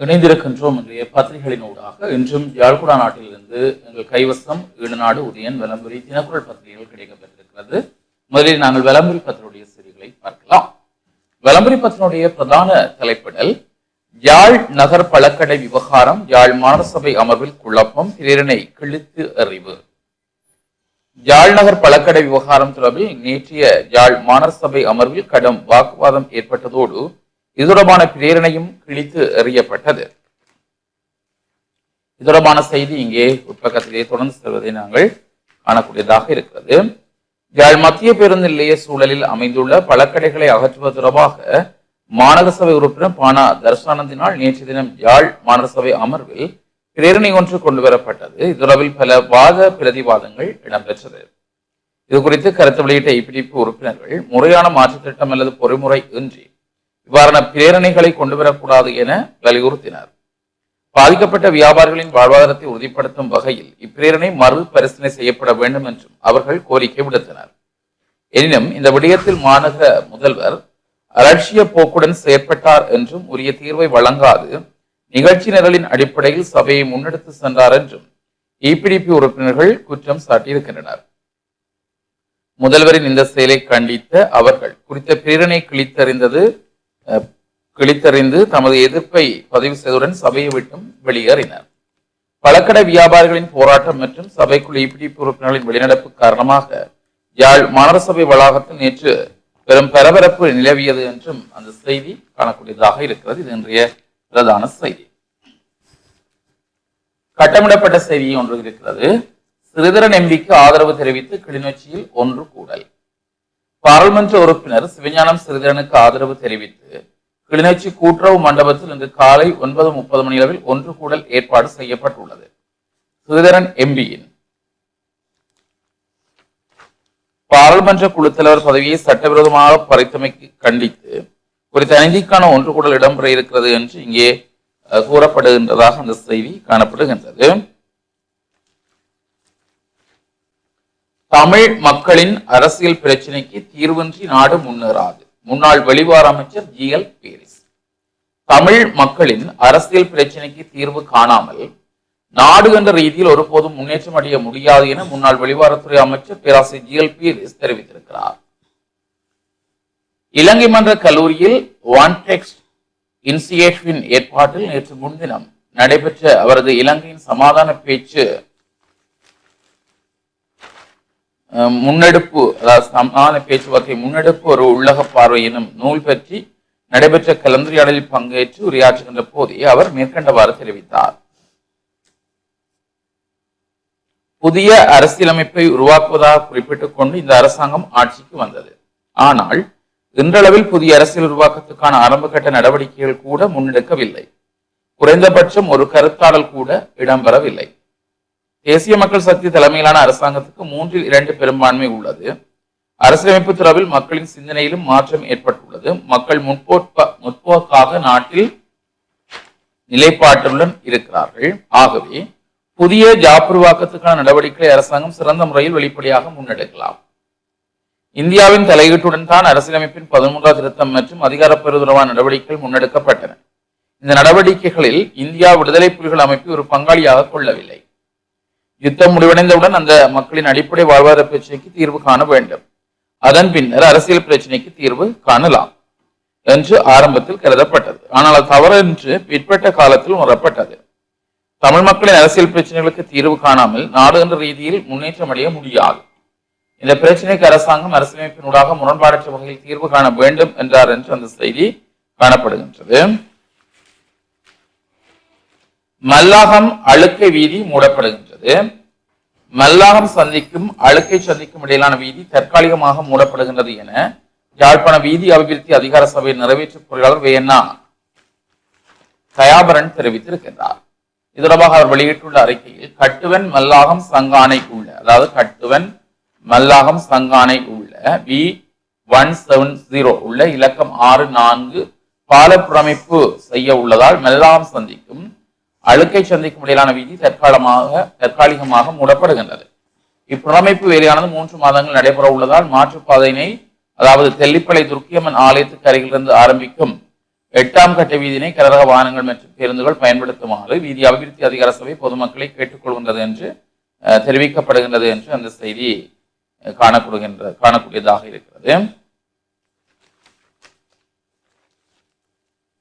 இணைந்திருக்கின்றோம் இன்றைய பத்திரிகைகளின் ஊடாக. இன்றும் யாழ்குடா நாட்டிலிருந்து எங்கள் கைவசம் ஈடுநாடு உதயன் விளம்பரி தினக்குரல் பத்திரிகைகள் கிடைக்கப்பட்டிருக்கிறது. முதலில் நாங்கள் விளம்பரி பத்திரிகையுடைய செய்திகளை பார்க்கலாம். விளம்பரி பத்தினுடைய பிரதான தலைப்பிடல் யாழ் நகர் பழக்கடை விவகாரம் யாழ் மாநகரசபை அமர்வில் குழப்பம் பிரேரணை கிழித்து அறிவு யாழ் நகர் பழக்கடை விவகாரம் தொடர்பில் நேற்றைய யாழ் மாநகரசபை அமர்வில் கடும் வாக்குவாதம் ஏற்பட்டதோடு இது தொடர்பான பிரேரணையும் கிழித்து எறியப்பட்டது. இது தொடர்பான செய்தி இங்கே உட்பக்கத்திலே தொடர்ந்து செல்வதை நாங்கள் காணக்கூடியதாக இருக்கிறது. யாழ் மத்திய பேருந்து நிலைய சூழலில் அமைந்துள்ள பழக்கடைகளை அகற்றுவது தொடர்பாக மாநகர சபை உறுப்பினர் பானா தர்ஷானந்தினால் நேற்று தினம் யாழ் மாநகர சபை அமர்வில் பிரேரணை ஒன்று கொண்டு வரப்பட்டது. இது பல வாத பிரதிவாதங்கள் இடம்பெற்றது. இது குறித்து கருத்து வெளியிட்ட இப்பிடிப்பு உறுப்பினர்கள் முறையான மாற்றுத் திட்டம் அல்லது பொறிமுறை இன்றி இவ்வாறான பிரேரணைகளை கொண்டு வரக்கூடாது என வலியுறுத்தினார். பாதிக்கப்பட்ட வியாபாரிகளின் வாழ்வாதாரத்தை உறுதிப்படுத்தும் வகையில் இப்பிரேரணை மறு பரிசீலனை செய்யப்பட வேண்டும் என்றும் அவர்கள் கோரிக்கை விடுத்தனர். எனினும் இந்த விடயத்தில் மாநகர முதல்வர் அலட்சிய போக்குடன் செயற்பட்டார் என்றும் உரிய தீர்வை வழங்காது நிகழ்ச்சி நிரலின் அடிப்படையில் சபையை முன்னெடுத்து சென்றார் என்றும் இபிடிபி உறுப்பினர்கள் குற்றம் சாட்டியிருக்கின்றனர். முதல்வரின் இந்த செயலை கண்டித்த அவர்கள் குறித்த பிரேரணை கிழித்தறிந்தது கிழித்தறிந்து தமது எதிர்ப்பை பதிவு செய்தவுடன் சபையை விட்டும் வெளியேறினர். பழக்கடை வியாபாரிகளின் போராட்டம் மற்றும் சபைக்குள் இபிடிபி உறுப்பினர்களின் வெளிநடப்பு காரணமாக யாழ் மாநகர சபை வளாகத்தில் நேற்று பெரும் பரபரப்பு நிலவியது என்றும் அந்த செய்தி காணக்கூடியதாக இருக்கிறது. இது இன்றைய பிரதான செய்தி. கட்டமிடப்பட்ட செய்தி ஒன்று இருக்கிறது. சிறிதரன் எம்பிக்கு ஆதரவு தெரிவித்து கிளிநொச்சியில் ஒன்று கூடல். பாராளுமன்ற உறுப்பினர் சிவஞானம் சிறிதனுக்கு ஆதரவு தெரிவித்து கிளிநொச்சி கூட்டுறவு மண்டபத்தில் இன்று காலை ஒன்பது முப்பது மணி அளவில் ஒன்று கூடல் ஏற்பாடு செய்யப்பட்டுள்ளது. சிறிதரன் எம்பியின். பாராளுமன்ற குழுத்தலைவர் பதவியை சட்டவிரோதமாக பறித்தமைக்கு கண்டித்து குறித்த அநீதிக்கான ஒன்று கூடல் இடம்பெற இருக்கிறது என்று இங்கே கூறப்படுகின்றதாக அந்த செய்தி காணப்படுகின்றது. தமிழ் மக்களின் அரசியல் பிரச்சினைக்கு தீர்வின்றி நாடு முன்னேறாது. முன்னாள் வெளிவார அமைச்சர் ஜி. எல். பேரிஸ். தமிழ் மக்களின் அரசியல் பிரச்சினைக்கு தீர்வு காணாமல் நாடு என்ற ரீதியில் ஒருபோதும் முன்னேற்றம் அடைய முடியாது என முன்னாள் வெளிவாரத்துறை அமைச்சர் பேராசிரியர் ஜி. எல். பேரிஸ் தெரிவித்திருக்கிறார். இலங்கை மன்ற கல்லூரியில் ஒன் டெக்ஸ்ட் இன்சியேட்டிவின் ஏற்பாட்டில் நேற்று முன்தினம் நடைபெற்ற அவரது இலங்கையின் சமாதான பேச்சு முன்னெடுப்பு அதாவது சமான பேச்சுவார்த்தை முன்னெடுப்பு ஒரு உள்ளக பார்வை எனும் நூல் பற்றி நடைபெற்ற கலந்துரையாடலில் பங்கேற்று உரையாற்றுகின்ற போதே அவர் மேற்கண்டவாறு தெரிவித்தார். புதிய அரசியலமைப்பை உருவாக்குவதாக குறிப்பிட்டுக் கொண்டு இந்த அரசாங்கம் ஆட்சிக்கு வந்தது. ஆனால் இன்றளவில் புதிய அரசியல் உருவாக்கத்துக்கான ஆரம்பகட்ட நடவடிக்கைகள் கூட முன்னெடுக்கவில்லை. குறைந்தபட்சம் ஒரு கருத்தாடல் கூட இடம்பெறவில்லை. தேசிய மக்கள் சக்தி தலைமையிலான அரசாங்கத்துக்கு மூன்றில் இரண்டு பெரும்பான்மை உள்ளது. அரசியலமைப்பு துறவில் மக்களின் சிந்தனையிலும் மாற்றம் ஏற்பட்டுள்ளது. மக்கள் முற்போக்க முற்போக்காக நாட்டில் நிலைப்பாட்டுடன் இருக்கிறார்கள். ஆகவே புதிய ஜாப்புருவாக்கத்துக்கான நடவடிக்கைகளை அரசாங்கம் சிறந்த முறையில் வெளிப்படையாக முன்னெடுக்கலாம். இந்தியாவின் தலையீட்டுடன் தான் அரசியலமைப்பின் பதிமூன்றாம் திருத்தம் மற்றும் அதிகாரப்பெறுவது தொடர்பான நடவடிக்கைகள் முன்னெடுக்கப்பட்டன. இந்த நடவடிக்கைகளில் இந்தியா விடுதலை புலிகள் அமைப்பு ஒரு பங்காளியாக கொள்ளவில்லை. யுத்தம் முடிவடைந்தவுடன் அந்த மக்களின் அடிப்படை வாழ்வாதார பிரச்சனைக்கு தீர்வு காண வேண்டும். அதன் பின்னர் அரசியல் பிரச்சனைக்கு தீர்வு காணலாம் என்று ஆரம்பத்தில் கருதப்பட்டது. ஆனால் அது தவறு என்று பிற்பட்ட காலத்தில் உணரப்பட்டது. தமிழ் மக்களின் அரசியல் பிரச்சனைகளுக்கு தீர்வு காணாமல் நாடு என்ற ரீதியில் முன்னேற்றம் அடைய முடியாது. இந்த பிரச்சனைக்கு அரசாங்கம் அரசியலமைப்பினூடாக முரண்பாடற்ற வகையில் தீர்வு காண வேண்டும் என்றார் என்று அந்த செய்தி காணப்படுகின்றது. மல்லாகம் அழுக்கை வீதி மூடப்படுகின்றது. மல்லாகம் சந்திக்கும் அழுக்கை சந்திக்கும் இடையிலான வீதி தற்காலிகமாக மூடப்படுகின்றது என யாழ்ப்பாண வீதி அபிவிருத்தி அதிகார சபையின் நிறைவேற்று பொருளாளர் வேயண்ணா தயாபரன் தெரிவித்திருக்கின்றார். இது தொடர்பாக அவர் வெளியிட்டுள்ள அறிக்கையில் கட்டுவன் மல்லாகம் சங்கானை உள்ள அதாவது கட்டுவன் மல்லாகம் சங்கானை உள்ள வி ஒன் செவன் ஜீரோ உள்ள இலக்கம் ஆறு நான்கு பாலப்புறமைப்பு செய்ய உள்ளதால் மெல்லாகம் சந்திக்கும் அழுக்கை சந்திக்கும் இடையிலான வீதி தற்காலமாக தற்காலிகமாக மூடப்படுகின்றது. இப்புறமைப்பு வேலையானது மூன்று மாதங்கள் நடைபெற உள்ளதால் மாற்றுப்பாதையினை அதாவது தெல்லிப்பளை துர்க்கியம்மன் ஆலயத்துக்கு அருகிலிருந்து ஆரம்பிக்கும் எட்டாம் கட்ட வீதியினை கரக வாகனங்கள் மற்றும் பேருந்துகள் பயன்படுத்துமாறு வீதி அபிவிருத்தி அதிகார சபை பொதுமக்களை கேட்டுக்கொள்கின்றது என்று தெரிவிக்கப்படுகின்றது என்று அந்த செய்தி காணக்கூடுகின்ற காணக்கூடியதாக இருக்கிறது.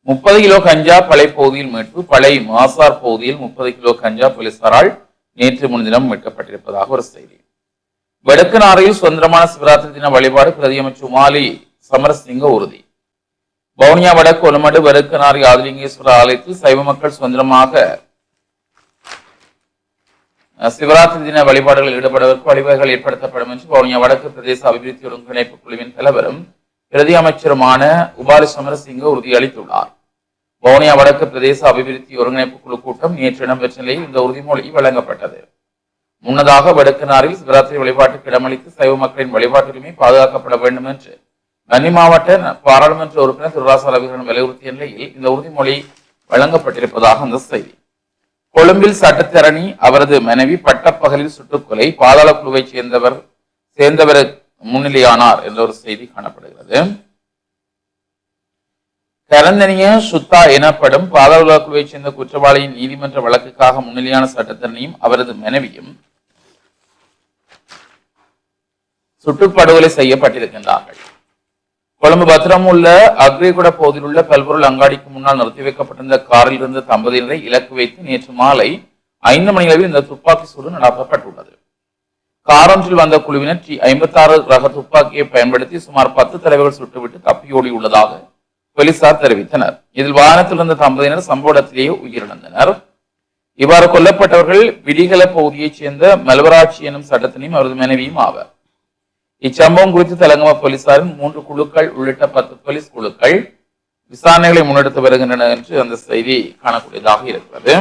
முப்பது கிலோ கஞ்சா பழைய பகுதியில் மீட்பு பழைய மாசார் பகுதியில் முப்பது கிலோ கஞ்சா போலீசாரால் நேற்று முன்தினம் மீட்கப்பட்டிருப்பதாக ஒரு செய்தி. வடக்கு நாரையில் சுதந்திரமான சிவராத்திரி தின வழிபாடு பிரதியமைச்சர் உமாலி சமரசிங்க உறுதி. வவுனியா வடக்கு ஒலமடு வடக்கு நாரி ஆதிலிங்கேஸ்வரர் ஆலயத்தில் சைவ மக்கள் சுதந்திரமாக சிவராத்திரி தின வழிபாடுகளில் ஈடுபடுவதற்கு வழிவகைகள் ஏற்படுத்தப்படும் என்று வவுனியா வடக்கு பிரதேச அபிவிருத்தி ஒருங்கிணைப்பு குழுவின் தலைவரும் பிரதி அமைச்சருமான உபாலி சமரசிங்க உறுதியளித்துள்ளார் வவுனியா வடக்கு பிரதேச அபிவிருத்தி ஒருங்கிணைப்பு குழு கூட்டம் நேற்று இடம்பெற்ற நிலையில் இந்த உறுதிமொழி வழங்கப்பட்டது. முன்னதாக வடக்குநாரில் சிவராத்திரி வழிபாட்டுக்கு இடமளித்து சைவ மக்களின் வழிபாட்டிலுமே பாதுகாக்கப்பட வேண்டும் என்று கன்னி மாவட்ட பாராளுமன்ற உறுப்பினர் திருராசா ரவிகரன் வலியுறுத்திய நிலையில் இந்த உறுதிமொழி வழங்கப்பட்டிருப்பதாக அந்த செய்தி. கொழும்பில் சட்டத்தரணி அவரது மனைவி பட்டப்பகலில் சுட்டுக்கொலை பாதாள குழுவைச் சேர்ந்தவர் சேர்ந்தவருக்கு முன்னிலையானார் என்ற ஒரு செய்தி காணப்படுகிறது. கரந்தனிய சுத்தா எனப்படும் பாதாள குழுவைச் சேர்ந்த குற்றவாளியின் நீதிமன்ற வழக்குக்காக முன்னிலையான சட்டத்தரணியும் அவரது மனைவியும் சுட்டுப்படுகொலை செய்யப்பட்டிருக்கின்றார்கள். கொழும்பு பத்திரம் உள்ள அக்ரிகுட பகுதியில் உள்ள பல்பொருள் அங்காடிக்கு முன்னால் நிறுத்தி வைக்கப்பட்டிருந்த காரில் இருந்த தம்பதியினரை இலக்கு வைத்து நேற்று மாலை ஐந்து மணி அளவில் இந்த துப்பாக்கி சூடு நடத்தப்பட்டுள்ளது. காரொன்றில் வந்த குழுவினர் டி ஐம்பத்தி ஆறு ரக துப்பாக்கியை பயன்படுத்தி சுமார் பத்து தலைவர்கள் சுட்டுவிட்டு தப்பியோடி உள்ளதாக போலீசார் தெரிவித்தனர். இதில் வாகனத்தில் இருந்த தம்பதியினர் சம்பவ இடத்திலேயே உயிரிழந்தனர். இவ்வாறு கொல்லப்பட்டவர்கள் விடிகல பகுதியைச் சேர்ந்த மெல்வராட்சி எனும் சட்டத்தினையும் அவரது மனைவியும் ஆவர். இச்சம்பவம் குறித்து தெலங்கம போலீசாரின் மூன்று குழுக்கள் உள்ளிட்ட பத்து போலீஸ் குழுக்கள் விசாரணைகளை முன்னெடுத்து வருகின்றன என்று அந்த செய்தி காணக்கூடியதாக இருக்கிறது.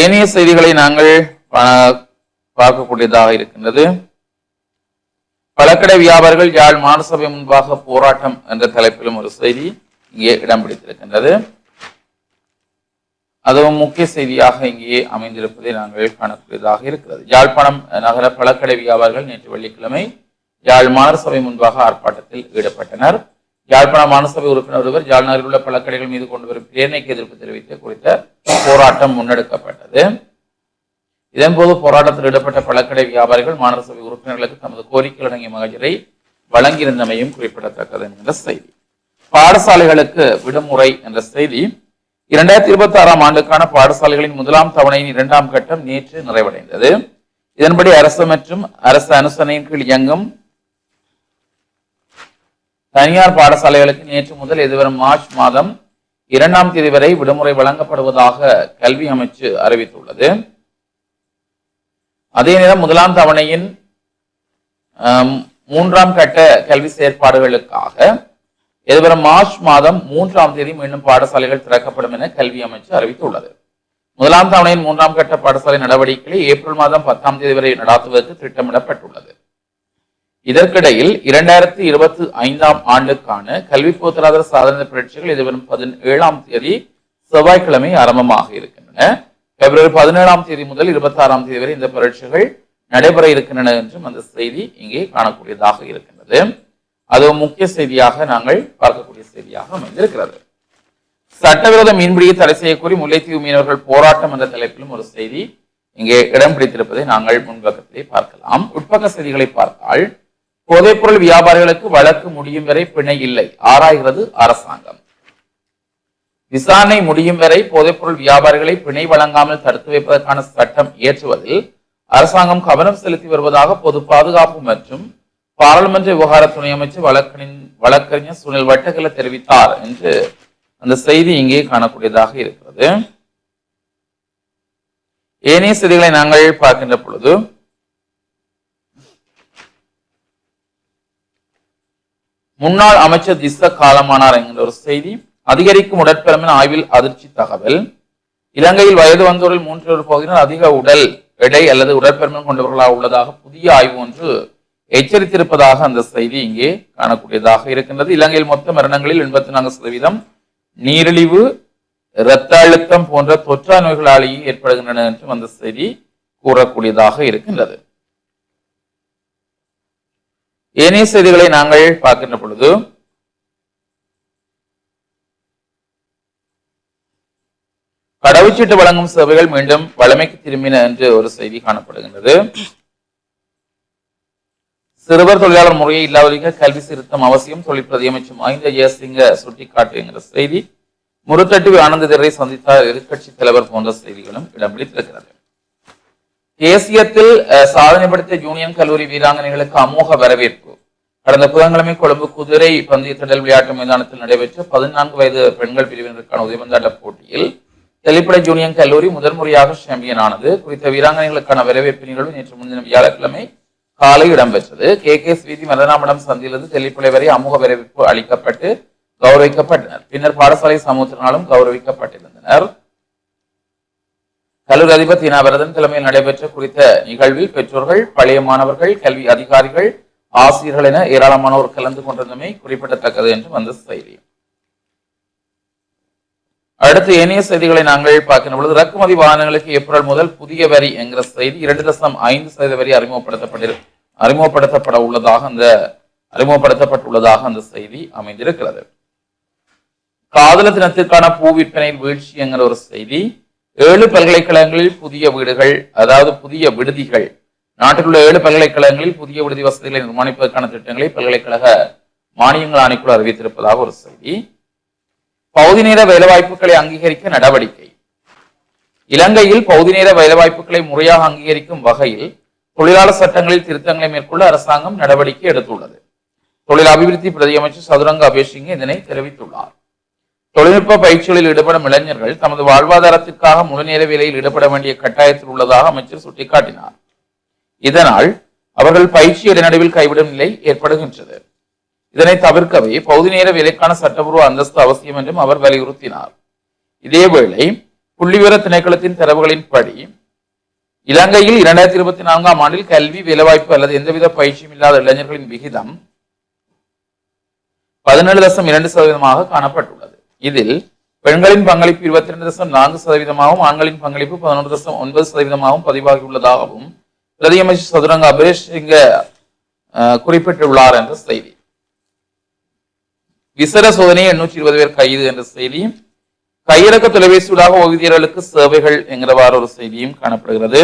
ஏனைய செய்திகளை நாங்கள் பார்க்கக்கூடியதாக இருக்கின்றது. பழக்கடை வியாபாரிகள் யாழ் மாநசபை முன்பாக போராட்டம் என்ற தலைப்பிலும் ஒரு செய்தி இங்கே இடம் பிடித்திருக்கின்றது. அதுவும் முக்கிய செய்தியாக இங்கே அமைந்திருப்பதை நாங்கள் காணக்கூடியதாக இருக்கிறது. யாழ்ப்பாணம் நகர பழக்கடை வியாபாரிகள் நேற்று வெள்ளிக்கிழமை யாழ் சபை முன்பாக ஆர்ப்பாட்டத்தில் ஈடுபட்டனர். யாழ்ப்பாண மாநசபை உறுப்பினர் ஒருவர் ஜாழ்நகரில் உள்ள பழக்கடைகள் மீது கொண்டு வரும் பிரேரணைக்கு எதிர்ப்பு தெரிவித்து குறித்த போராட்டம் முன்னெடுக்கப்பட்டது. இதன்போது போராட்டத்தில் ஈடுபட்ட பழக்கடை வியாபாரிகள் மாநகர சபை உறுப்பினர்களுக்கு தமது கோரிக்கைகள் அடங்கிய மகஜரை வழங்கியிருந்தமையும் குறிப்பிடத்தக்கது என்கிற செய்தி. பாடசாலைகளுக்கு விடுமுறை என்ற செய்தி. இரண்டாயிரத்தி இருபத்தி ஆறாம் ஆண்டுக்கான பாடசாலைகளின் முதலாம் தவணையின் இரண்டாம் கட்டம் நேற்று நிறைவடைந்தது. இதன்படி அரசு மற்றும் அரசு அனுசரணையின் கீழ் இயங்கும் தனியார் பாடசாலைகளுக்கு நேற்று முதல் எதிர்வரும் மார்ச் மாதம் இரண்டாம் தேதி வரை விடுமுறை வழங்கப்படுவதாக கல்வி அமைச்சு அறிவித்துள்ளது. அதே நேரம் முதலாம் தவணையின் மூன்றாம் கட்ட கல்வி செயற்பாடுகளுக்காக எதிர்வரும் மார்ச் மாதம் மூன்றாம் தேதி மீண்டும் பாடசாலைகள் திறக்கப்படும் என கல்வி அமைச்சு அறிவித்துள்ளது. முதலாம் தவணையின் மூன்றாம் கட்ட பாடசாலை நடவடிக்கைகளை ஏப்ரல் மாதம் பத்தாம் தேதி வரை நடாத்துவதற்கு திட்டமிடப்பட்டுள்ளது. இதற்கிடையில் இரண்டாயிரத்தி இருபத்தி ஐந்தாம் ஆண்டுக்கான கல்வி பொருளாதார சாதனை பரீட்சைகள் எதிர்வரும் பதினேழாம் தேதி செவ்வாய்க்கிழமை ஆரம்பமாக இருக்கின்றன. பிப்ரவரி பதினேழாம் தேதி முதல் இருபத்தி ஆறாம் தேதி வரை இந்த பரீட்சைகள் நடைபெற இருக்கின்றன என்றும் அந்த செய்தி இங்கே காணக்கூடியதாக இருக்கின்றது. அது முக்கிய செய்தியாக நாங்கள் பார்க்கக்கூடிய செய்தியாக அமைந்திருக்கிறது. சட்டவிரோத மீன்பிடியை தடை செய்யக்கோரி முல்லைத்தீவு மீனவர்கள் போராட்டம் என்ற தலைப்பிலும் ஒரு செய்தி இங்கே இடம் பிடித்திருப்பதை நாங்கள் முன்பக்கத்திலே பார்க்கலாம். உட்பக்க செய்திகளை பார்த்தால் போதைப்பொருள் வியாபாரிகளுக்கு வழக்கு முடியும் வரை பிணை இல்லை. ஆராய்கிறது அரசாங்கம். விசாரணை முடியும் வரை போதைப்பொருள் வியாபாரிகளை பிணை வழங்காமல் தடுத்து வைப்பதற்கான சட்டம் இயற்றுவதில் அரசாங்கம் கவனம் செலுத்தி வருவதாக பொது பாதுகாப்பு மற்றும் பாராளுமன்ற விவகார துணை அமைச்சர் வழக்கறிஞர் வழக்கறிஞர் சுனில் வட்டகல தெரிவித்தார் என்று அந்த செய்தி இங்கே காணக்கூடியதாக இருக்கிறது. ஏனைய செய்திகளை நாங்கள் பார்க்கின்ற பொழுது முன்னாள் அமைச்சர் திஸ்ஸ காலமானார் என்கிற ஒரு செய்தி அதிகரிக்கும் உடற்பெருமின் ஆய்வில் அதிர்ச்சி தகவல். இலங்கையில் வயது வந்தோரில் மூன்று பகுதியினர் அதிக உடல் எடை அல்லது உடற்பெருமன் கொண்டவர்களாக உள்ளதாக புதிய ஆய்வு ஒன்று எச்சரித்திருப்பதாக அந்த செய்தி இங்கே காணக்கூடியதாக இருக்கின்றது. இலங்கையில் மொத்த மரணங்களில் எண்பத்தி நான்கு சதவீதம் நீரிழிவு இரத்த அழுத்தம் போன்ற தொற்றா நோய்களாலேயே ஏற்படுகின்றன என்றும் அந்த செய்தி கூறக்கூடியதாக இருக்கின்றது. ஏனைய செய்திகளை நாங்கள் பார்க்கின்ற பொழுது கடவுச்சீட்டு வழங்கும் சேவைகள் மீண்டும் வழமைக்கு திரும்பின என்று ஒரு செய்தி காணப்படுகின்றது. சிறுவர் தொழிலாளர் முறையை இல்லாதொழிக்க கல்வி திருத்தம் அவசியம் தொழில் பிரதியமைச்சர் மஹிந்த ஜெயசிங்க சுட்டிக்காட்டுகின்ற செய்தி. முருத்தட்டு ஆனந்த திரை சந்தித்தார் எதிர்க்கட்சி தலைவர் போன்ற செய்திகளும் இடம் பிடித்திருக்கிறது தேசியத்தில் சாதனை படைத்த யூனியன் கல்லூரி வீராங்கனைகளுக்கு அமோக வரவேற்பு. கடந்த புதன்கிழமை கொழும்பு குதிரை பந்தய திடல் விளையாட்டு மைதானத்தில் நடைபெற்ற பதினான்கு வயது பெண்கள் பிரிவினருக்கான உதயபந்தாட்ட போட்டியில் தெளிப்படை ஜூனியர் கல்லூரி முதன்முறையாக சாம்பியன் ஆனது. குறித்த வீராங்கனைகளுக்கான வரவேற்பு நிகழ்வு நேற்று முன்தினம் வியாழக்கிழமை காலை இடம்பெற்றது. கே. கே. ஸ்வீதி மதனாமடம் சந்தியிலிருந்து தெளிப்புலை வரை அமோக வரவேற்பு அளிக்கப்பட்டு கௌரவிக்கப்பட்டனர். பின்னர் பாடசாலை சமூகத்தினாலும் கௌரவிக்கப்பட்டிருந்தனர். கல்லூரி அதிபர் தினாபரதன் தலைமையில் நடைபெற்ற குறித்த நிகழ்வில் பெற்றோர்கள் பழைய மாணவர்கள் கல்வி அதிகாரிகள் ஆசிரியர்கள் என ஏராளமானோர் கலந்து கொண்டிருந்தமை குறிப்பிடத்தக்கது என்று வந்த செய்தி. அடுத்து ஏனைய செய்திகளை நாங்கள் பார்க்கின்ற பொழுது இறக்குமதி வாகனங்களுக்கு ஏப்ரல் முதல் புதிய வரி என்கிற செய்தி இரண்டு தசம் ஐந்து சதவீத வரி அறிமுகப்படுத்தப்பட்டிரு அறிமுகப்படுத்தப்பட உள்ளதாக அந்த அறிமுகப்படுத்தப்பட்டுள்ளதாக அந்த செய்தி அமைந்திருக்கிறது. காதல தினத்திற்கான பூ விற்பனையில் வீழ்ச்சி என்கிற ஒரு செய்தி ஏழு பல்கலைக்கழகங்களில் புதிய வீடுகள் அதாவது புதிய விடுதிகள். நாட்டில் உள்ள ஏழு பல்கலைக்கழகங்களில் புதிய விடுதி வசதிகளை நிர்மாணிப்பதற்கான திட்டங்களை பல்கலைக்கழக மானியங்கள் ஆணைக்குழு அறிவித்திருப்பதாக ஒரு செய்தி. பகுதி நேர வேலைவாய்ப்புகளை அங்கீகரிக்க நடவடிக்கை. இலங்கையில் பகுதி நேர வேலைவாய்ப்புகளை முறையாக அங்கீகரிக்கும் வகையில் தொழிலாளர் சட்டங்களில் திருத்தங்களை மேற்கொள்ள அரசாங்கம் நடவடிக்கை எடுத்துள்ளது. தொழில் அபிவிருத்தி பிரதியமைச்சர் சதுரங்க அபேஷிங்க இதனை தெரிவித்துள்ளார். தொழில்நுட்ப பயிற்சிகளில் ஈடுபடும் இளைஞர்கள் தமது வாழ்வாதாரத்திற்காக முழுநேர வேலையில் ஈடுபட வேண்டிய கட்டாயத்தில் உள்ளதாக அமைச்சர் சுட்டிக்காட்டினார். இதனால் அவர்கள் பயிற்சி இடைநடுவில் கைவிடும் நிலை ஏற்படுகின்றது. இதனை தவிர்க்கவே பகுதி நேர வேலைக்கான சட்டப்பூர்வ அந்தஸ்து அவசியம் என்றும் அவர் வலியுறுத்தினார். இதேவேளை புள்ளிவிவர திணைக்களத்தின் தரவுகளின்படி இலங்கையில் இரண்டாயிரத்தி இருபத்தி நான்காம் ஆண்டில் கல்வி வேலைவாய்ப்பு அல்லது எந்தவித பயிற்சியும் இல்லாத இளைஞர்களின் விகிதம் பதினேழு தசம் இரண்டு சதவீதமாக காணப்பட்டுள்ளது. இதில் பெண்களின் பங்களிப்பு இருபத்தி ரெண்டு தசம் நான்கு சதவீதமாகவும் ஆண்களின் பங்களிப்பு பதினொன்று தசம் ஒன்பது சதவீதமாகவும் பதிவாகியுள்ளதாகவும் பிரதியமைச்சர் சதுரங்க அபேஷ் இங்க குறிப்பிட்டுள்ளார் என்ற செய்தி. விசர சோதனை எண்ணூற்றி இருபது பேர் கைது என்ற செய்தி. கையிறக்க தொலைபேசியூடாக ஓய்வூதியர்களுக்கு சேவைகள் என்கிறவாறு ஒரு செய்தியும் காணப்படுகிறது.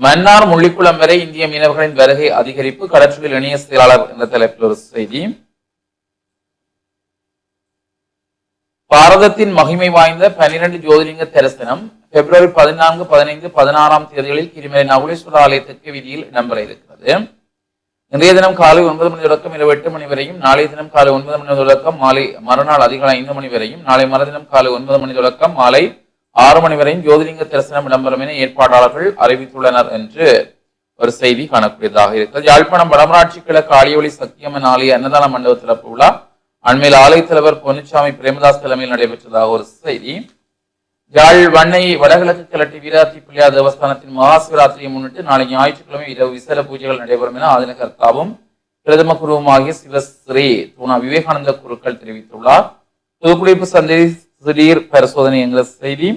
மன்னார் முள்ளிக்குளம் வரை இந்திய மீனவர்களின் வருகை அதிகரிப்பு கடற்றொழில் இணைய செயலாளர் என்ற தலைப்பில் ஒரு செய்தி. பாரதத்தின் மகிமை வாய்ந்த பனிரெண்டு ஜோதிலிங்க தரிசனம் பிப்ரவரி பதினான்கு பதினைந்து பதினாறாம் தேதிகளில் கிருமலை நகுலேஸ்வர ஆலய தெற்கு வீதியில் இடம்பெற இருக்கிறது. இன்றைய தினம் காலை ஒன்பது மணி தொடக்கம் இரவு எட்டு மணி வரையும் நாளைய தினம் காலை ஒன்பது மணி தொடக்கம் மாலை மறுநாள் அதிகாலை ஐந்து மணி வரையும் நாளை மறுதினம் காலை ஒன்பது மணி தொடக்கம் மாலை ஆறு மணி வரையும் ஜோதிலிங்க தரிசனம் விளம்பரம் என ஏற்பாட்டாளர்கள் அறிவித்துள்ளனர் என்று ஒரு செய்தி காணக்கூடியதாக இருக்கிறது. யாழ்ப்பாணம் வடமராட்சி கிழக்கு ஆலியொலி சத்தியம்மன் ஆலய அன்னதான மண்டப திறப்பு விழா அண்மையில் ஆலய தலைவர் பொன்னுச்சாமி பிரேமதாஸ் தலைமையில் நடைபெற்றதாக ஒரு செய்தி. யாழ் வண்ணை வடகிழக்கு கிழட்டி வீராத்தி பிள்ளையார் தேவஸ்தானத்தின் மகாசிவராத்திரியை முன்னிட்டு நாளை ஞாயிற்றுக்கிழமை இரவு விசேட பூஜைகள் நடைபெறும் என ஆதினகர்த்தாவும் பிரதம குருவுமாகிய சிவஸ்ரீ தூணா விவேகானந்த குருக்கள் தெரிவித்துள்ளார். புதுக்குடிப்பு சந்தை திடீர் பரிசோதனை என்கிற செய்தி.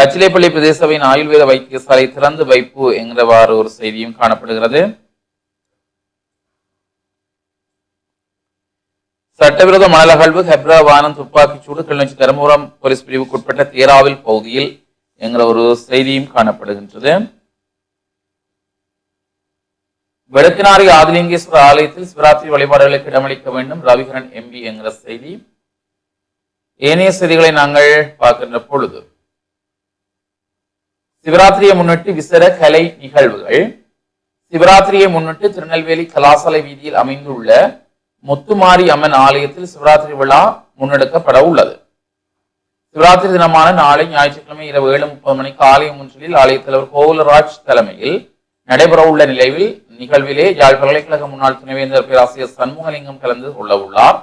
பச்சிலைப்பள்ளி பிரதேச சபையின் ஆயுர்வேத வைத்தியசாலை திறந்து வைப்பு என்கிறவாறு ஒரு செய்தியும் காணப்படுகிறது. சட்டவிரோத மணல் அகழ்வு ஹெப்ரா வானம் துப்பாக்கிச் சூடு கிளிநொச்சி தருமபுரம் போலீஸ் பிரிவுக்குட்பட்ட தேராவில் பகுதியில் என்கிற ஒரு செய்தியும் காணப்படுகின்றது. வடக்கினாரி ஆதிலிங்கேஸ்வரர் ஆலயத்தில் சிவராத்திரி வழிபாடுகளுக்கு இடமளிக்க வேண்டும் ரவிகரன் எம்பி என்கிற செய்தி. ஏனைய செய்திகளை நாங்கள் பார்க்கின்ற பொழுது சிவராத்திரியை முன்னிட்டு விசர கலை நிகழ்வுகள். சிவராத்திரியை முன்னிட்டு திருநெல்வேலி கலாசாலை வீதியில் அமைந்துள்ள முத்துமாரி அம்மன் ஆலயத்தில் சிவராத்திரி விழா முன்னெடுக்கப்பட உள்ளது. சிவராத்திரி தினமான நாளை ஞாயிற்றுக்கிழமை இரவு ஏழு முப்பது மணிக்கு ஆலயம் ஒன்றில் ஆலய தலைவர் கோகுலராஜ் தலைமையில் நடைபெற உள்ள நிலைவில் நிகழ்விலே யாழ் பல்கலைக்கழக முன்னாள் துணைவேந்தர் பேராசிரியர் சண்முகலிங்கம் கலந்து கொள்ள உள்ளார்.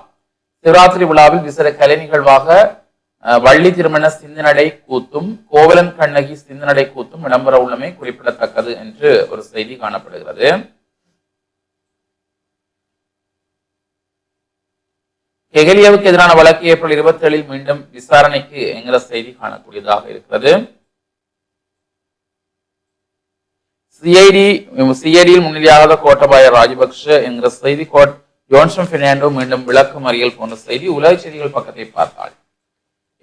சிவராத்திரி விழாவில் விசேட கலை நிகழ்வாக வள்ளி திருமண சிந்தனடை கூத்தும் கோவலன் கண்ணகி சிந்தனடை கூத்தும் விளம்பர உள்ளமை குறிப்பிடத்தக்கது என்று ஒரு செய்தி காணப்படுகிறது. ஹெகலியாவுக்கு எதிரான வழக்கு ஏப்ரல் இருபத்தி ஏழில் மீண்டும் விசாரணைக்கு என்கிற செய்தி காணக்கூடியதாக இருக்கிறது. சிஐடி சிஐடியில் முன்னிலையாகாத கோட்டபாய ராஜபக்ஷ என்கிற செய்தி கோட் ஜோன்சன் பெர்னாண்டோ மீண்டும் விளக்கு மறியல் போன்ற செய்தி உலக செய்திகள் பக்கத்தை பார்த்தாள்.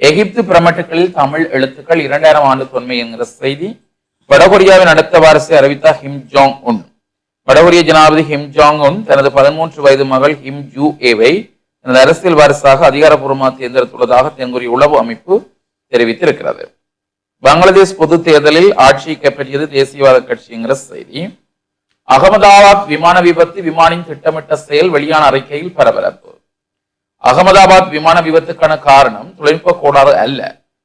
எகிப்து பிரமட்டுகளில் தமிழ் எழுத்துக்கள் இரண்டாயிரம் ஆண்டு தொன்மை என்கிற செய்தி வடகொரியாவின் அடுத்த வாரிசை அறிவித்த ஹிம் ஜாங் உன் வடகொரிய ஜனாதிபதி ஹிம் ஜாங் உன் தனது பதிமூன்று வயது மகள் ஹிம் ஜூ ஏவை தனது அரசியல் வாரிசாக அதிகாரப்பூர்வமாக தேர்ந்தெடுத்துள்ளதாக தென்கொரிய உளவு அமைப்பு தெரிவித்திருக்கிறது. பங்களாதேஷ் பொது தேர்தலில் ஆட்சியை கைப்பற்றியது தேசியவாத கட்சிங்கிற செய்தி. அகமதாபாத் விமான விபத்து விமானின் திட்டமிட்ட செயல் வெளியான அறிக்கையில் பரபரப்பு. அகமதாபாத் விமான விபத்துக்கான காரணம் தொழில்நுட்ப கோளாறு அல்ல.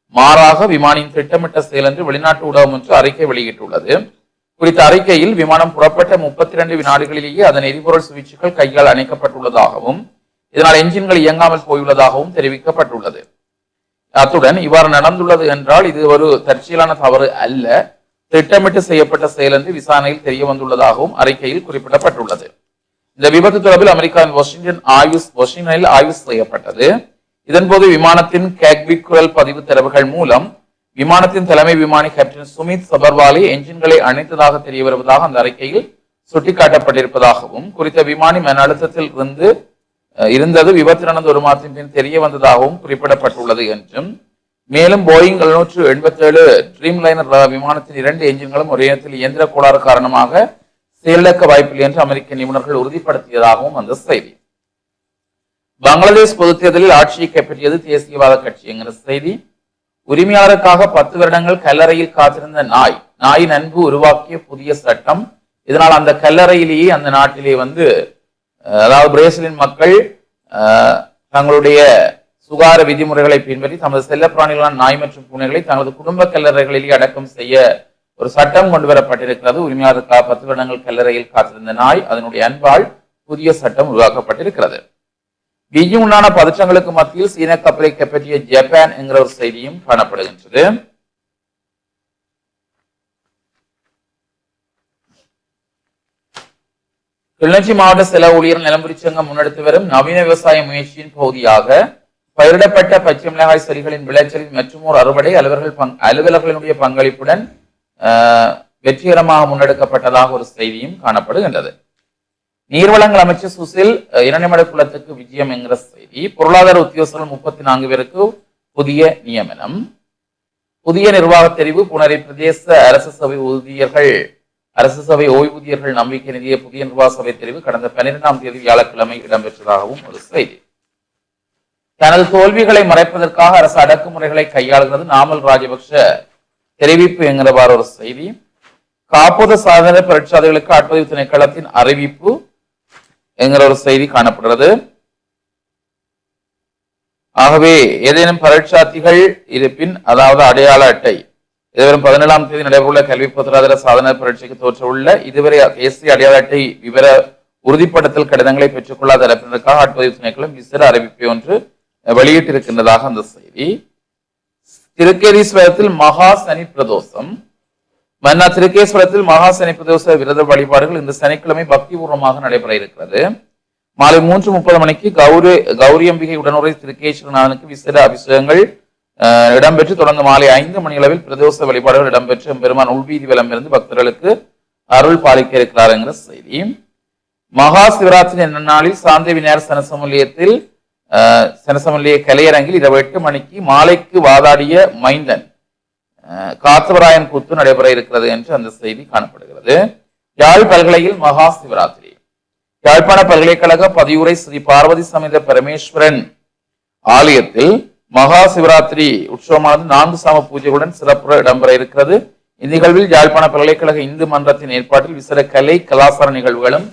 மாறாக விமானின் திட்டமிட்ட செயல் என்று வெளிநாட்டு ஊடகம் ஒன்று அறிக்கை வெளியிட்டுள்ளது. குறித்த அறிக்கையில் விமானம் புறப்பட்ட முப்பத்தி இரண்டு வினாடிகளிலேயே அதன் எரிபொருள் சுவிட்சுகள் கையால் அணைக்கப்பட்டுள்ளதாகவும் இதனால் என்ஜின்கள் இயங்காமல் போயுள்ளதாகவும் தெரிவிக்கப்பட்டுள்ளது. அத்துடன் இவ்வாறு நடந்துள்ளது என்றால் இது ஒரு தற்செயலான தவறு அல்ல. திட்டமிட்டு செய்யப்பட்ட செயல் என்று விசாரணையில் தெரிய வந்துள்ளதாகவும் அறிக்கையில் குறிப்பிடப்பட்டுள்ளது. இந்த விபத்து தொடர்பில் அமெரிக்காவின் வாஷிங்டன் ஆயுஷ் வாஷிங்டனில் ஆய்வு செய்யப்பட்டது. இதன்போது விமானத்தின் கேக்வி குரல் பதிவு தரவுகள் மூலம் விமானத்தின் தலைமை விமானி கேப்டன் சுமித் சபர்வாலி என்ஜின்களை அணைத்ததாக தெரிய வருவதாக அந்த அறிக்கையில் சுட்டிக்காட்டப்பட்டிருப்பதாகவும் குறித்த விமானி மன அழுத்தத்தில் இருந்து இருந்தது விபத்து நடந்த ஒரு மாதத்தின் பின் தெரிய வந்ததாகவும் குறிப்பிடப்பட்டுள்ளது என்றும். மேலும் போயிங் எழுநூற்று எண்பத்தி ஏழு ட்ரீம் லைனர் விமானத்தின் இரண்டு என்ஜின்களும் ஒரே நேரத்தில் இயந்திர கோளாறு காரணமாக செயலிழக்க வாய்ப்பில்லை என்று அமெரிக்க நிபுணர்கள் உறுதிப்படுத்தியதாகவும் அந்த செய்தி. பங்களாதேஷ் பொதுத் தேர்தலில் ஆட்சியை கைப்பற்றியது தேசியவாத கட்சி என்கிற செய்தி. உரிமையாளருக்காக பத்து வருடங்கள் கல்லறையில் காத்திருந்த நாய் நாய் அன்பு உருவாக்கிய புதிய சட்டம். இதனால் அந்த கல்லறையிலேயே அந்த நாட்டிலே வந்து அதாவது பிரேசிலின் மக்கள் தங்களுடைய சுகார விதிமுறைகளை பின்பற்றி தமது செல்லப்பிராணிகளான நாய் மற்றும் பூனைகளை தங்களது குடும்ப கல்லறைகளிலேயே அடக்கம் செய்ய ஒரு சட்டம் கொண்டு வரப்பட்டிருக்கிறது. உரிமையாளருக்காக பத்து வருடங்கள் கல்லறையில் காத்திருந்த நாய் அதனுடைய அன்பால் புதிய சட்டம் உருவாக்கப்பட்டிருக்கிறது. பீஜிங் உண்டான பதற்றங்களுக்கு மத்தியில் சீன கப்பலை கைப்பற்றிய ஜப்பான் என்கிற ஒரு செய்தியும் காணப்படுகின்றது. கிளிநொச்சி மாவட்ட சில ஊழியர் நிலம்புரி சங்கம் முன்னெடுத்து வரும் நவீன விவசாய முயற்சியின் பகுதியாக பயிரிடப்பட்ட பச்சை மிளகாய் செடிகளின் விளைச்சல் மற்றும் ஒரு அறுவடை அலுவலர்கள் அலுவலர்களினுடைய பங்களிப்புடன் வெற்றிகரமாக முன்னெடுக்கப்பட்டதாக ஒரு செய்தியும் காணப்படுகின்றது. நீர்வளங்கள் அமைச்சர் சுசில் அஹ், குளத்துக்கு விஜயம் என்கிற செய்தி பொருளாதார உத்தியோகஸ்தர்கள் முப்பத்தி நான்கு பேருக்கு புதிய நியமனம். புதிய நிர்வாக தெரிவு புனரை பிரதேச அரசு சபை ஊதியர்கள் அரசு சபை ஓய்வூதியர்கள் நம்பிக்கை நிதிய புதிய நிர்வாக சபை தெரிவு கடந்த பன்னிரெண்டாம் தேதி வியாழக்கிழமை இடம்பெற்றதாகவும் ஒரு செய்தி. தனது தோல்விகளை மறைப்பதற்காக அரசு அடக்குமுறைகளை கையாளுகிறது நாமல் ராஜபக்ஷ. தெரிவிப்பு என்கிறவாறு ஒரு செய்தி. காப்போத சாதன பரீட்சாதிகளுக்கு ஆட்பதிவு திணைக்களத்தின் அறிவிப்பு என்கிற ஒரு செய்தி காணப்படுகிறது. ஆகவே ஏதேனும் பரீட்சார்த்திகள் இருப்பின் அதாவது அடையாள அட்டை இதுவரும் பதினேழாம் தேதி நடைபெறவுள்ள கல்வி பொருளாதார சாதன பரீட்சைக்கு தோற்றவுள்ள இதுவரை எஸ்சி அடையாள அட்டை விவர உறுதிப்படுத்தல் கடிதங்களை பெற்றுக்கொள்ளாத தரப்பினருக்காக ஆட்பதிவு திணைக்களம் விசிற அறிவிப்பை ஒன்று வெளியிட்டிருக்கின்றதாக அந்த செய்தி. திருக்கேரீஸ்வரத்தில் மகா சனி பிரதோஷம். மன்னா திருக்கேஸ்வரத்தில் மகா சனி பிரதோஷ விரத வழிபாடுகள் இந்த சனிக்கிழமை பக்திபூர்வமாக நடைபெற இருக்கிறது. மாலை மூன்று முப்பது மணிக்கு கௌரி கௌரியம்பிகை உடனுரை திருக்கேஸ்வரநாதனுக்கு விசேட அபிஷேகங்கள் இடம்பெற்று தொடர்ந்து மாலை ஐந்து மணி அளவில் பிரதோஷ வழிபாடுகள் இடம்பெற்று பெருமான் உள்வீதி வலம் இருந்து பக்தர்களுக்கு அருள் பாலிக்க இருக்கிறார் என்கிற செய்தி. மகா சிவராத்திரி என்ன நாளில் சாந்தி விநாயகர் சனசமல்லியத்தில் அஹ், சனசமல்லிய கலையரங்கில் இரவு எட்டு மணிக்கு மாலைக்கு வாதாடிய மைந்தன் காத்தவராயன் கூத்து நடைபெற இருக்கிறது என்று அந்த செய்தி காணப்படுகிறது. யாழ் பல்கலையில் மகா சிவராத்திரி. யாழ்ப்பாண பல்கலைக்கழக பதிவுரை ஸ்ரீ பார்வதி சமேத பரமேஸ்வரன் ஆலயத்தில் மகா சிவராத்திரி உற்சவமானது நான்கு சாம பூஜைகளுடன் சிறப்புற இடம்பெற இருக்கிறது. இந்நிகழ்வில் யாழ்ப்பாண பல்கலைக்கழக இந்து மன்றத்தின் ஏற்பாட்டில் விசேட கலை கலாசார நிகழ்வுகளும்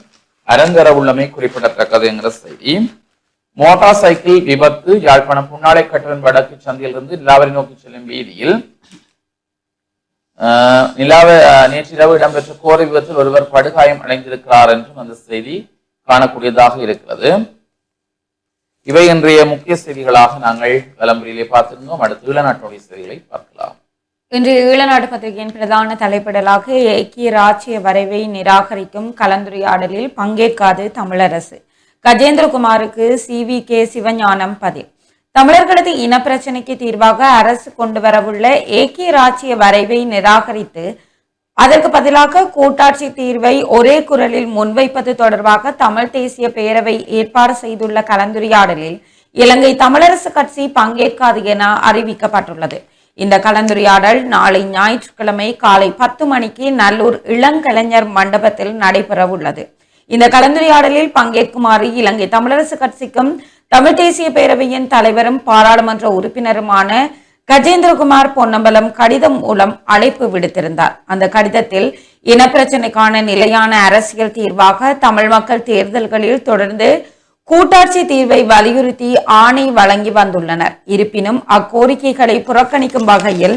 அரங்கர உள்ளமை குறிப்பிடத்தக்கது என்கிற செய்தி. மோட்டார் சைக்கிள் விபத்து யாழ்ப்பாணம் புன்னாலை கட்டணம் வடக்கு சந்தையிலிருந்து நிலாவரி நோக்கி செல்லும் வீதியில் ஆஹ், நிலாவ நேற்றிரவு இடம்பெற்ற கோர விபத்தில் ஒருவர் படுகாயம் அடைந்திருக்கிறார் என்றும் அந்த செய்தி காணக்கூடியதாக இருக்கிறது. இவை இன்றைய முக்கிய செய்திகளாக நாங்கள் விளம்பரிலே பார்த்திருந்தோம். அடுத்து ஈழநாட்டுடைய செய்திகளை பார்க்கலாம். இன்று ஈழநாடு பத்திரிகையின் பிரதான தலைப்பிடலாக ஐக்கிய ராச்சிய வரைவை நிராகரிக்கும் கலந்துரையாடலில் பங்கேற்காது தமிழரசு. கஜேந்திரகுமாருக்கு சி வி கே சிவஞானம் பதில். தமிழர்களது இனப்பிரச்சனைக்கு தீர்வாக அரசு கொண்டு வரவுள்ள ஏக்கிய ராச்சிய வரைவை நிராகரித்து அதற்கு பதிலாக கூட்டாட்சி தீர்வை ஒரே குரலில் முன்வைப்பது தொடர்பாக தமிழ் தேசிய பேரவை ஏற்பாடு செய்துள்ள கலந்துரையாடலில் இலங்கை தமிழரசு கட்சி பங்கேற்காது என அறிவிக்கப்பட்டுள்ளது. இந்த கலந்துரையாடல் நாளை ஞாயிற்றுக்கிழமை காலை பத்து மணிக்கு நல்லூர் இளங்கலைஞர் மண்டபத்தில் நடைபெறவுள்ளது. இந்த கலந்துரையாடலில் பங்கேற்குமாறு இலங்கை தமிழரசு கட்சிக்கும் தமிழ் தேசிய பேரவையின் தலைவரும் பாராளுமன்ற உறுப்பினருமான கஜேந்திரகுமார் பொன்னம்பலம் கடிதம் மூலம் அழைப்பு விடுத்திருந்தார். அந்த கடிதத்தில் இனப்பிரச்சனைக்கான நிலையான அரசியல் தீர்வாக தமிழ் மக்கள் தேர்தல்களில் தொடர்ந்து கூட்டாட்சி தீர்வை வலியுறுத்தி ஆணை வழங்கி வந்துள்ளனர். இருப்பினும் அக்கோரிக்கைகளை புறக்கணிக்கும் வகையில்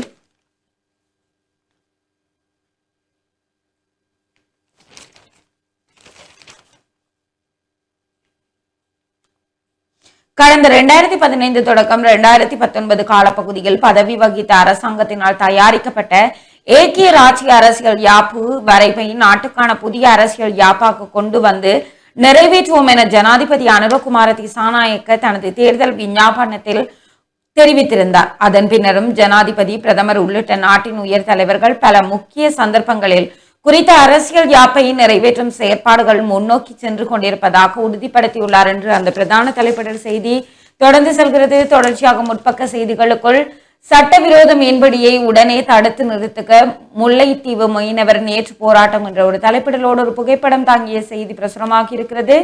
கடந்த இரண்டாயிரத்தி பதினைந்து தொடக்கம் இரண்டாயிரத்தி பத்தொன்பது காலப்பகுதியில் பதவி வகித்த அரசாங்கத்தினால் தயாரிக்கப்பட்ட ஏக்கிய ராஜ்ய அரசியல் யாப்பு வரைவை நாட்டுக்கான புதிய அரசியல் யாப்பாக கொண்டு வந்து நிறைவேற்றுவோம் என ஜனாதிபதி அனுரகுமார திசாநாயக்க தனது தேர்தல் விஞ்ஞாபனத்தில் தெரிவித்திருந்தார். அதன் பின்னரும் ஜனாதிபதி பிரதமர் உள்ளிட்ட நாட்டின் உயர் தலைவர்கள் பல முக்கிய சந்தர்ப்பங்களில் குறித்த அரசியல் யாப்பையை நிறைவேற்றும் செயற்பாடுகள் முன்னோக்கி சென்று கொண்டிருப்பதாக உறுதிப்படுத்தியுள்ளார் என்று அந்த பிரதான தலைப்பிடல் செய்தி தொடர்ந்து செல்கிறது. தொடர்ச்சியாக முற்பக்க செய்திகளுக்குள் சட்டவிரோத மீன்பிடியை உடனே தடுத்து நிறுத்துக முல்லைத்தீவு மீனவர் நேற்று போராட்டம் என்ற ஒரு தலைப்பிடலோடு ஒரு புகைப்படம் தாங்கிய செய்தி பிரசுரமாகி இருக்கிறது.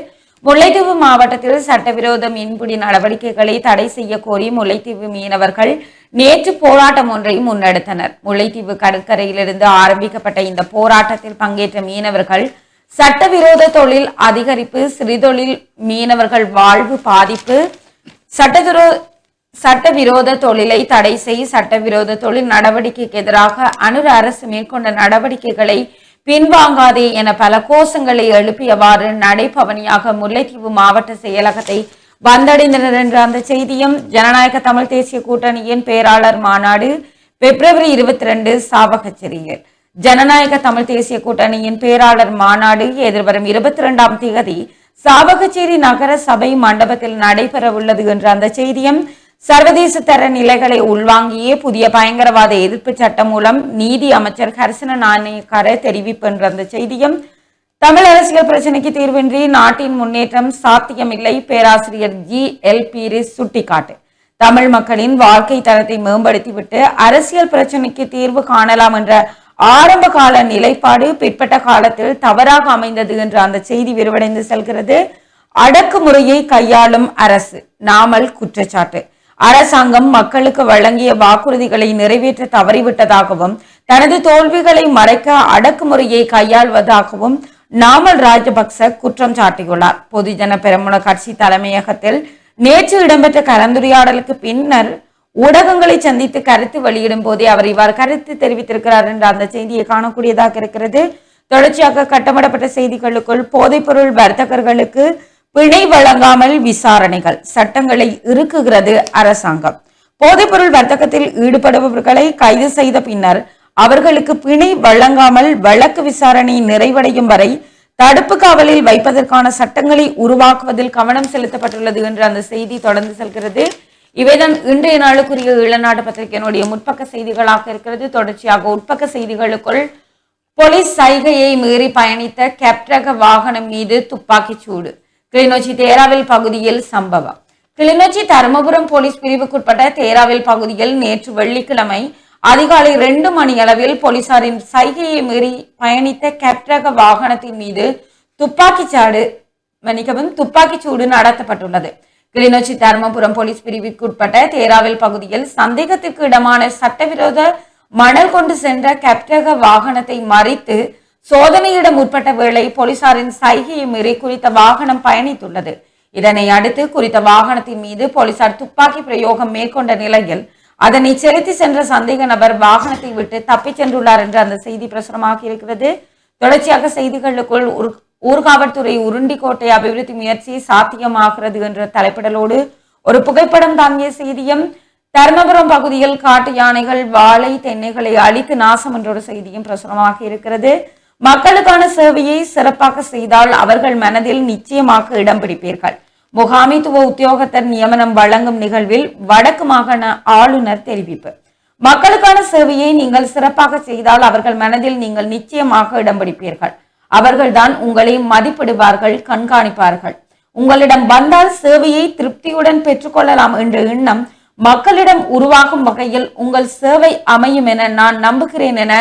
முல்லைத்தீவு மாவட்டத்தில் சட்டவிரோத மீன்பிடி நடவடிக்கைகளை தடை செய்ய கோரி முல்லைத்தீவு மீனவர்கள் நேற்று போராட்டம் ஒன்றை முன்னெடுத்தனர். முல்லைத்தீவு கடற்கரையிலிருந்து ஆரம்பிக்கப்பட்ட இந்த போராட்டத்தில் பங்கேற்ற மீனவர்கள் சட்டவிரோத தொழில் அதிகரிப்பு சிறுதொழில் மீனவர்கள் வாழ்வு பாதிப்பு சட்டவிரோ சட்டவிரோத தொழிலை தடை செய் சட்டவிரோத தொழில் நடவடிக்கைக்கு எதிராக அனுர அரசு மேற்கொண்ட நடவடிக்கைகளை பின்வாங்காதே என பல கோஷங்களை எழுப்பியவாறு நடைபவனியாக முல்லைத்தீவு மாவட்ட செயலகத்தை வந்தடைந்தனர் என்ற அந்த செய்தியும் ஜனநாயக தமிழ் தேசிய கூட்டணியின் பேராளர் மாநாடு பிப்ரவரி இருபத்தி ரெண்டு சாவகச்சேரியில். ஜனநாயக தமிழ் தேசிய கூட்டணியின் பேராளர் மாநாடு எதிர்வரும் இருபத்தி இரண்டாம் தேதி சாவகச்சேரி நகர சபை மண்டபத்தில் நடைபெற உள்ளது என்ற அந்த செய்தியும் சர்வதேச தர நிலைகளை உள்வாங்கியே புதிய பயங்கரவாத எதிர்ப்பு சட்டம் மூலம் நீதி அமைச்சர் ஹர்சன நாணயக்கார தெரிவிப்பு என்ற அந்த செய்தியும் தமிழ் அரசியல் பிரச்சனைக்கு தீர்வின்றி நாட்டின் முன்னேற்றம் சாத்தியமில்லை பேராசிரியர் ஜி. எல். பீரிஸ் சுட்டிக்காட்டு. தமிழ் மக்களின் வாழ்க்கை தரத்தை மேம்படுத்திவிட்டு அரசியல் பிரச்சனைக்கு தீர்வு காணலாம் என்ற ஆரம்ப கால நிலைப்பாடு பிற்பட்ட காலத்தில் தவறாக அமைந்தது என்ற அந்த செய்தி விரிவடைந்து செல்கிறது. அடக்குமுறையை கையாளும் அரசு நாமல் குற்றச்சாட்டு. அரசாங்கம் மக்களுக்கு வழங்கிய வாக்குறுதிகளை நிறைவேற்ற தவறிவிட்டதாகவும் தனது தோல்விகளை மறைக்க அடக்குமுறையை கையாள்வதாகவும் நாமல் ராஜபக்ச குற்றம் சாட்டியுள்ளார். பொதுஜன பெரமுன கட்சி தலைமையகத்தில் நேற்று இடம்பெற்ற கலந்துரையாடலுக்கு பின்னர் ஊடகங்களை சந்தித்து கருத்து வெளியிடும் போதே அவர் இவ்வாறு கருத்து தெரிவித்திருக்கிறார் என்ற அந்த செய்தியை காணக்கூடியதாக இருக்கிறது. தொடர்ச்சியாக கட்டமிடப்பட்ட செய்திகளுக்குள் போதைப்பொருள் வர்த்தகர்களுக்கு பிணை வழங்காமல் விசாரணைகள் சட்டங்களை இறுக்குகிறது அரசாங்கம். போதைப்பொருள் வர்த்தகத்தில் ஈடுபடுபவர்களை கைது செய்த பின்னர் அவர்களுக்கு பிணை வழங்காமல் வழக்கு விசாரணை நிறைவடையும் வரை தடுப்பு காவலில் வைப்பதற்கான சட்டங்களை உருவாக்குவதில் கவனம் செலுத்தப்பட்டுள்ளது என்று அந்த செய்தி தொடர்ந்து செல்கிறது. இவைதான் இன்றைய நாளுக்குரிய இளநாட்டு பத்திரிகையினுடைய முற்பக்க செய்திகளாக இருக்கிறது. தொடர்ச்சியாக உட்பக்க செய்திகளுக்குள் போலீஸ் சைகையை மீறி பயணித்த கேப்டக வாகனம் மீது துப்பாக்கிச் சூடு. கிளிநொச்சி தேராவில் பகுதியில் சம்பவம். கிளிநொச்சி தருமபுரம் போலீஸ் பிரிவுக்குட்பட்ட தேராவில் பகுதியில் நேற்று வெள்ளிக்கிழமை அதிகாலை ரெண்டு மணி அளவில் போலீசாரின் சைகையை மீறி பயணித்த கேப்டக வாகனத்தின் மீது துப்பாக்கிச்சாடு மன்னிக்கவும் துப்பாக்கிச்சூடு நடத்தப்பட்டுள்ளது. கிளிநொச்சி தருமபுரம் போலீஸ் பிரிவிற்குட்பட்ட தேராவில் பகுதியில் சந்தேகத்திற்கு இடமான சட்டவிரோத மணல் கொண்டு சென்ற கேப்டக வாகனத்தை மறித்து சோதனையிடம் உட்பட்ட வேளை போலீசாரின் சைகையை மீறி குறித்த வாகனம் பயணித்துள்ளது. இதனை அடுத்து குறித்த வாகனத்தின் மீது போலீசார் துப்பாக்கி பிரயோகம் மேற்கொண்ட நிலையில் அதனை செலுத்தி சென்ற சந்தேக நபர் வாகனத்தை விட்டு தப்பிச் சென்றுள்ளார் என்று அந்த செய்தி பிரசுரமாக இருக்கிறது. தொடர்ச்சியாக செய்திகளுக்குள் ஊர்- ஊர்காவல்துறை உருண்டிக்கோட்டை அபிவிருத்தி முயற்சி சாத்தியமாகிறது என்ற தலைப்பிடலோடு ஒரு புகைப்படம் தாங்கிய செய்தியும் தருமபுரம் பகுதியில் காட்டு யானைகள் வாழை தென்னைகளை அழித்து நாசம் என்ற ஒரு செய்தியும் பிரசுரமாக இருக்கிறது. மக்களுக்கான சேவையை சிறப்பாக செய்தால் அவர்கள் மனதில் நிச்சயமாக இடம் பிடிப்பீர்கள். முகாமித்துவ உத்தியோகத்தர் நியமனம் வழங்கும் நிகழ்வில் வடக்கு மாகாண ஆளுநர் தெரிவிப்பு. மக்களுக்கான சேவையை நீங்கள் சிறப்பாக செய்தால் அவர்கள் மனதில் நீங்கள் நிச்சயமாக இடம் பிடிப்பீர்கள். அவர்கள்தான் உங்களை மதிப்பிடுவார்கள் கண்காணிப்பார்கள். உங்களிடம் வந்தால் சேவையை திருப்தியுடன் பெற்றுக்கொள்ளலாம் என்ற எண்ணம் மக்களிடம் உருவாகும் வகையில் உங்கள் சேவை அமையும் என நான் நம்புகிறேன் என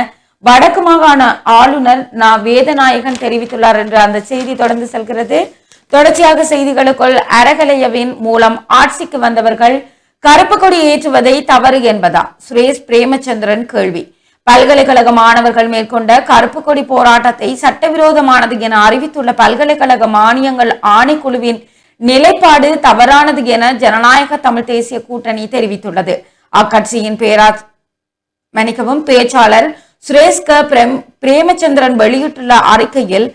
வடக்கு மாகாண ஆளுநர் நா. வேதநாயகன் தெரிவித்துள்ளார் என்று அந்த செய்தி தொடர்ந்து செல்கிறது. தொடர்ச்சியாக செய்திகளுக்குள் அறகலையவின் மூலம் ஆட்சிக்கு வந்தவர்கள் கருப்பு கொடி ஏற்றுவதை தவறு என்பதா? சுரேஷ் பிரேமச்சந்திரன் கேள்வி. பல்கலைக்கழக மாணவர்கள் மேற்கொண்ட கருப்பு கொடி போராட்டத்தை சட்டவிரோதமானது என அறிவித்துள்ள பல்கலைக்கழக மானியங்கள் ஆணைக்குழுவின் நிலைப்பாடு தவறானது என ஜனநாயக தமிழ் தேசிய கூட்டணி தெரிவித்துள்ளது. அக்கட்சியின் பேரா மன்னிக்கவும் பேச்சாளர் சுரேஷ்க பிரேம் பிரேமச்சந்திரன் வெளியிட்டுள்ள அறிக்கையில்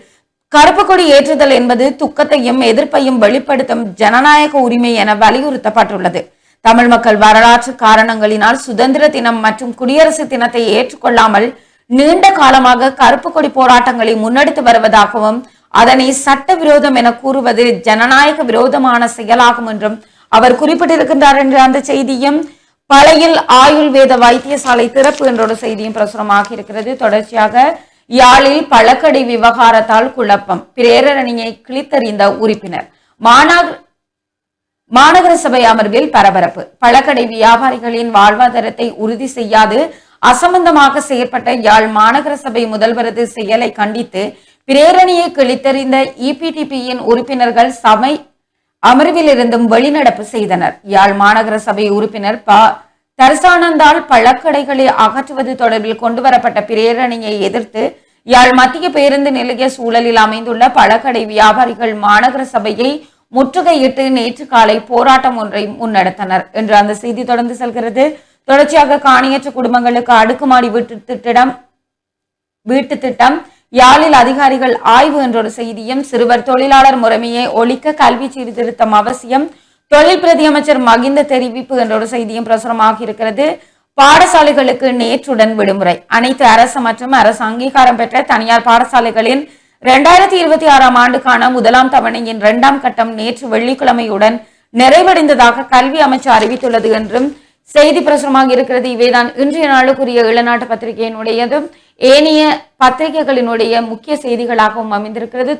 கருப்பு கொடி ஏற்றுதல் என்பது துக்கத்தையும் எதிர்ப்பையும் வெளிப்படுத்தும் ஜனநாயக உரிமை என வலியுறுத்தப்பட்டுள்ளது. தமிழ் மக்கள் வரலாற்று காரணங்களினால் சுதந்திர தினம் மற்றும் குடியரசு தினத்தை ஏற்றுக்கொள்ளாமல் நீண்ட காலமாக கருப்பு கொடி போராட்டங்களை முன்னெடுத்து வருவதாகவும் அதனை சட்ட விரோதம் என கூறுவது ஜனநாயக விரோதமான செயலாகும் என்றும் அவர் குறிப்பிட்டிருக்கின்றார் என்ற அந்த செய்தியும் பழையில் ஆயுர்வேத வைத்தியசாலை திறப்பு என்றோட செய்தியும் பிரசுரமாக இருக்கிறது. தொடர்ச்சியாக யாழில் பழக்கடை விவகாரத்தால் குழப்பம். பிரேரணியை கிழித்தறிந்த உறுப்பினர். மாநகர் மாநகர சபை அமர்வில் பரபரப்பு. பழக்கடை வியாபாரிகளின் வாழ்வாதாரத்தை உறுதி செய்யாது அசம்பந்தமாக செயற்பட்ட யாழ் மாநகர சபை முதல்வரது செயலை கண்டித்து பிரேரணியை கிழித்தறிந்த இபிடிபியின் உறுப்பினர்கள் சபை அமர்வில் இருந்தும் வெளிநடப்பு செய்தனர். யாழ் மாநகர சபை உறுப்பினர் ப. தரசானந்தால் பழக்கடைகளை அகற்றுவது தொடர்பில் கொண்டுவரப்பட்ட பிரேரணையை எதிர்த்து யாழ் மத்திய பேருந்து நிலைய சூழலில் அமைந்துள்ள பழக்கடை வியாபாரிகள் மாநகர சபையை முற்றுகையிட்டு நேற்று காலை போராட்டம் ஒன்றை முன்னெடுத்தனர். என்று அந்த செய்தி தொடர்ந்து செல்கிறது. தொடர்ச்சியாக காணியற்ற குடும்பங்களுக்கு அடுக்குமாடி வீட்டு திட்டம் வீட்டு திட்டம் யாழில் அதிகாரிகள் ஆய்வு என்ற ஒரு செய்தியும் சிறுவர் தொழிலாளர் முறைமையை ஒழிக்க கல்வி சீர்திருத்தம் அவசியம். தொழில் பிரதி அமைச்சர் மகிந்த தெரிவிப்பு என்ற ஒரு செய்தியும் பிரசுரமாக இருக்கிறது. பாடசாலைகளுக்கு நேற்றுடன் விடுமுறை. அனைத்து அரசு மற்றும் அரசு அங்கீகாரம் பெற்ற தனியார் பாடசாலைகளின் இரண்டாயிரத்தி இருபத்தி ஆறாம் ஆண்டுக்கான முதலாம் தவணையின் இரண்டாம் கட்டம் நேற்று வெள்ளிக்கிழமையுடன் நிறைவடைந்ததாக கல்வி அமைச்சு அறிவித்துள்ளது என்றும் செய்தி பிரசுரமாக இருக்கிறது. இவைதான் இன்றைய நாளுக்குரிய இளநாட்டு பத்திரிகையினுடையதும். ஏனைய பத்திரிகைகளினுடைய முக்கிய செய்திகளாகவும் அமைந்திருக்கிறது.